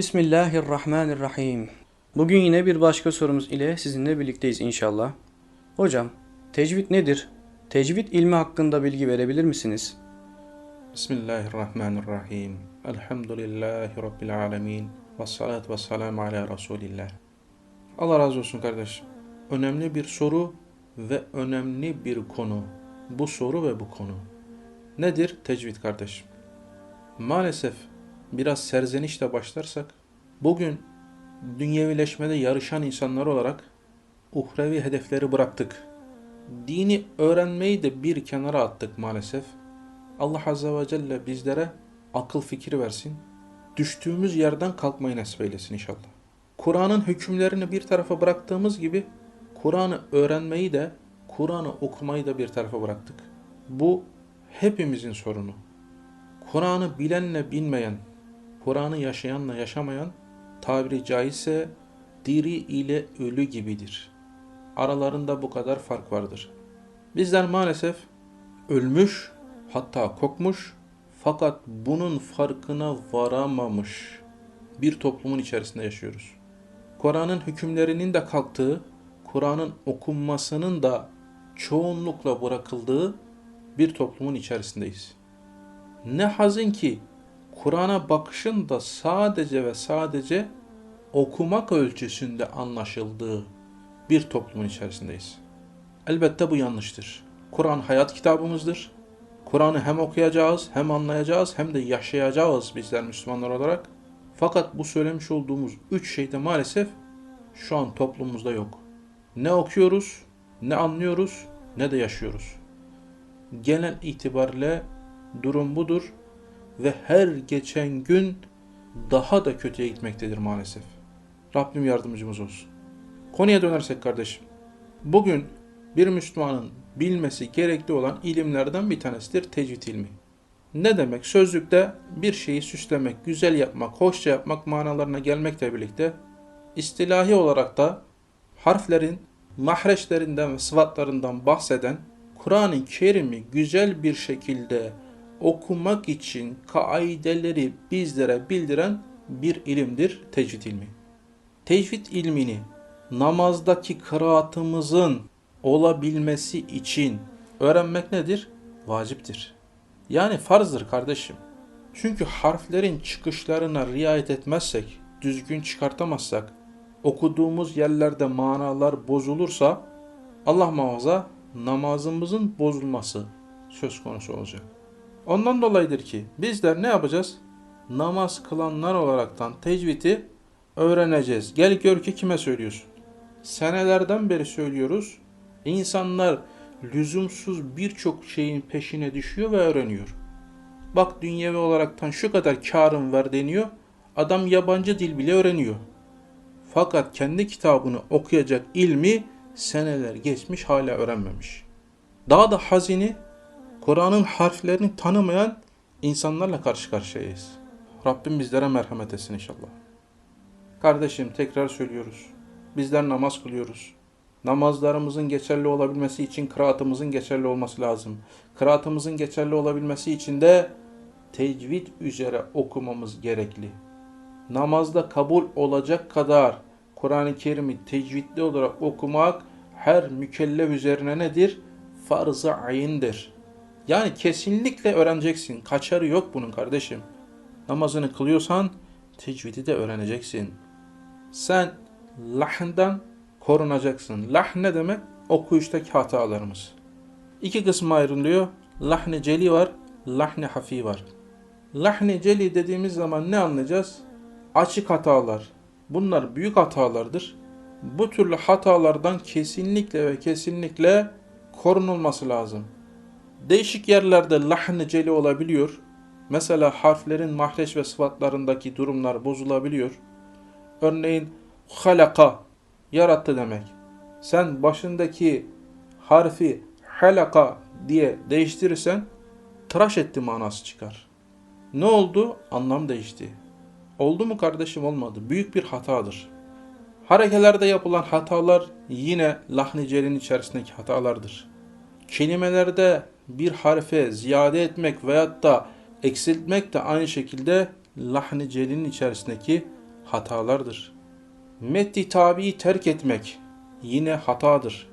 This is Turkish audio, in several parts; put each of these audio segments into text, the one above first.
Bismillahirrahmanirrahim. Bugün yine bir başka sorumuz ile sizinle birlikteyiz inşallah. Hocam, tecvid nedir? Tecvid ilmi hakkında bilgi verebilir misiniz? Bismillahirrahmanirrahim. Elhamdülillahi Rabbil alemin. Ve salatu ve selamu ala Resulillah. Allah razı olsun kardeş. Önemli bir soru ve önemli bir konu. Bu soru ve bu konu. Nedir tecvid kardeş? Maalesef biraz serzenişle başlarsak, bugün dünyevileşmede yarışan insanlar olarak uhrevi hedefleri bıraktık. Dini öğrenmeyi de bir kenara attık maalesef. Allah Azze ve Celle bizlere akıl fikir versin. Düştüğümüz yerden kalkmayı nasip eylesin inşallah. Kur'an'ın hükümlerini bir tarafa bıraktığımız gibi Kur'an'ı öğrenmeyi de Kur'an'ı okumayı da bir tarafa bıraktık. Bu hepimizin sorunu. Kur'an'ı bilenle bilmeyen, Kur'an'ı yaşayanla yaşamayan tabiri caizse diri ile ölü gibidir. Aralarında bu kadar fark vardır. Bizler maalesef ölmüş, hatta kokmuş fakat bunun farkına varamamış bir toplumun içerisinde yaşıyoruz. Kur'an'ın hükümlerinin de kalktığı, Kur'an'ın okunmasının da çoğunlukla bırakıldığı bir toplumun içerisindeyiz. Ne hazin ki Kur'an'a bakışın da sadece ve sadece okumak ölçüsünde anlaşıldığı bir toplumun içerisindeyiz. Elbette bu yanlıştır. Kur'an hayat kitabımızdır. Kur'an'ı hem okuyacağız, hem anlayacağız, hem de yaşayacağız bizler Müslümanlar olarak. Fakat bu söylemiş olduğumuz üç şey de maalesef şu an toplumumuzda yok. Ne okuyoruz, ne anlıyoruz, ne de yaşıyoruz. Genel itibariyle durum budur ve her geçen gün daha da kötüye gitmektedir maalesef. Rabbim yardımcımız olsun. Konuya dönersek kardeşim. Bugün bir Müslümanın bilmesi gerekli olan ilimlerden bir tanesidir tecvid ilmi. Ne demek? Sözlükte bir şeyi süslemek, güzel yapmak, hoşça yapmak manalarına gelmekle birlikte istilahi olarak da harflerin mahreçlerinden ve sıfatlarından bahseden Kur'an-ı Kerim'i güzel bir şekilde okumak için kaideleri bizlere bildiren bir ilimdir tecvid ilmi. Tecvid ilmini namazdaki kıraatımızın olabilmesi için öğrenmek nedir? Vaciptir. Yani farzdır kardeşim. Çünkü harflerin çıkışlarına riayet etmezsek, düzgün çıkartamazsak, okuduğumuz yerlerde manalar bozulursa Allah muhafaza namazımızın bozulması söz konusu olacak. Ondan dolayıdır ki bizler ne yapacağız? Namaz kılanlar olaraktan tecvidi öğreneceğiz. Gel gör ki kime söylüyorsun? Senelerden beri söylüyoruz. İnsanlar lüzumsuz birçok şeyin peşine düşüyor ve öğreniyor. Bak dünyevi olaraktan şu kadar karım var deniyor. Adam yabancı dil bile öğreniyor. Fakat kendi kitabını okuyacak ilmi seneler geçmiş hala öğrenmemiş. Daha da hazini Kur'an'ın harflerini tanımayan insanlarla karşı karşıyayız. Rabbim bizlere merhamet etsin inşallah. Kardeşim tekrar söylüyoruz. Bizler namaz kılıyoruz. Namazlarımızın geçerli olabilmesi için kıraatımızın geçerli olması lazım. Kıraatımızın geçerli olabilmesi için de tecvid üzere okumamız gerekli. Namazda kabul olacak kadar Kur'an-ı Kerim'i tecvidli olarak okumak her mükellef üzerine nedir? Farz-ı ayindir. Yani kesinlikle öğreneceksin. Kaçarı yok bunun kardeşim. Namazını kılıyorsan tecvidi de öğreneceksin. Sen lahından korunacaksın. Lah ne demek? Okuyuştaki hatalarımız. İki kısma ayrılıyor. Lahni celi var, lahni hafi var. Lahni celi dediğimiz zaman ne anlayacağız? Açık hatalar. Bunlar büyük hatalardır. Bu türlü hatalardan kesinlikle ve kesinlikle korunulması lazım. Değişik yerlerde lahn celi olabiliyor. Mesela harflerin mahreç ve sıfatlarındaki durumlar bozulabiliyor. Örneğin halaka yarattı demek. Sen başındaki harfi halaka diye değiştirirsen tıraş etti manası çıkar. Ne oldu? Anlam değişti. Oldu mu kardeşim olmadı. Büyük bir hatadır. Harekelerde yapılan hatalar yine lahni celin içerisindeki hatalardır. Kelimelerde bir harfe ziyade etmek veyahut da eksiltmek de aynı şekilde lahni celin içerisindeki hatalardır. Metti tabi'i terk etmek yine hatadır.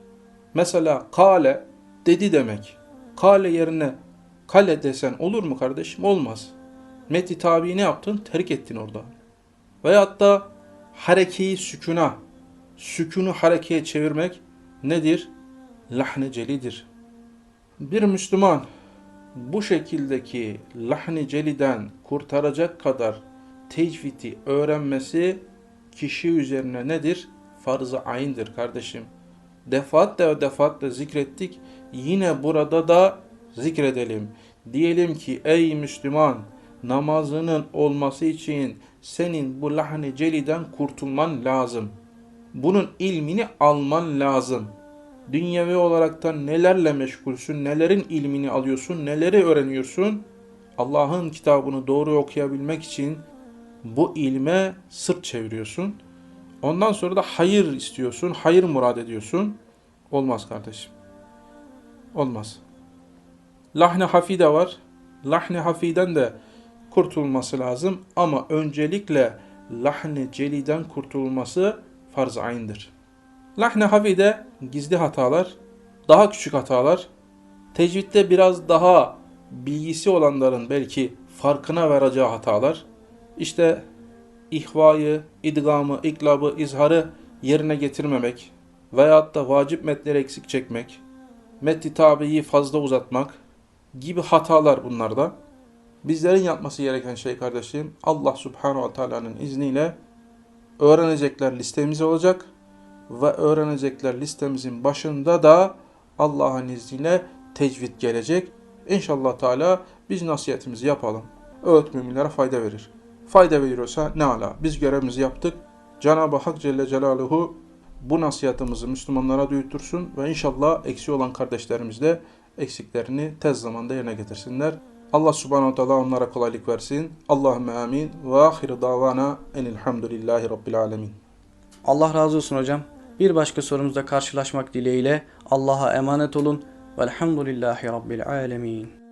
Mesela kale dedi demek. Kale yerine kale desen olur mu kardeşim? Olmaz. Metti tabi'i ne yaptın? Terk ettin orada. Veyahut da harekeyi sükuna, sükunu harekeye çevirmek nedir? Lahne celidir. Bir Müslüman bu şekildeki lahni celiden kurtaracak kadar tecvidi öğrenmesi kişi üzerine nedir? Farz-ı ayn'dir kardeşim. Defaatle defaatle zikrettik. Yine burada da zikredelim. Diyelim ki ey Müslüman namazının olması için senin bu lahni celiden kurtulman lazım. Bunun ilmini alman lazım. Dünyevi olaraktan nelerle meşgulsün, nelerin ilmini alıyorsun, neleri öğreniyorsun? Allah'ın kitabını doğru okuyabilmek için bu ilme sırt çeviriyorsun. Ondan sonra da hayır istiyorsun, hayır murad ediyorsun. Olmaz kardeşim. Olmaz. Lahne hafi de var. Lahne hafiden de kurtulması lazım ama öncelikle lahne celiden kurtulması farz-ı ayn'dir. Lahne hafide gizli hatalar, daha küçük hatalar, tecvidde biraz daha bilgisi olanların belki farkına varacağı hatalar, işte ihvayı, idgamı, iklabı, izharı yerine getirmemek veyahut da vacip metleri eksik çekmek, metni tabiyi fazla uzatmak gibi hatalar bunlarda. Bizlerin yapması gereken şey kardeşim Allah Subhanahu ve Taala'nın izniyle öğrenecekler listemiz olacak ve öğrenecekler listemizin başında da Allah'ın izniyle tecvid gelecek. İnşallah Teala biz nasihatimizi yapalım. Öğüt müminlere fayda verir. Fayda veriyorsa ne ala. Biz görevimizi yaptık. Cenab-ı Hak Celle Celaluhu bu nasihatımızı Müslümanlara duyurtursun ve inşallah eksiği olan kardeşlerimiz de eksiklerini tez zamanda yerine getirsinler. Allah subhanahu teala onlara kolaylık versin. Allahümme amin. Ve ahiru davana enilhamdülillahi rabbil alemin. Allah razı olsun hocam. Bir başka sorumuzda karşılaşmak dileğiyle Allah'a emanet olun. Velhamdülillahi Rabbil alemin.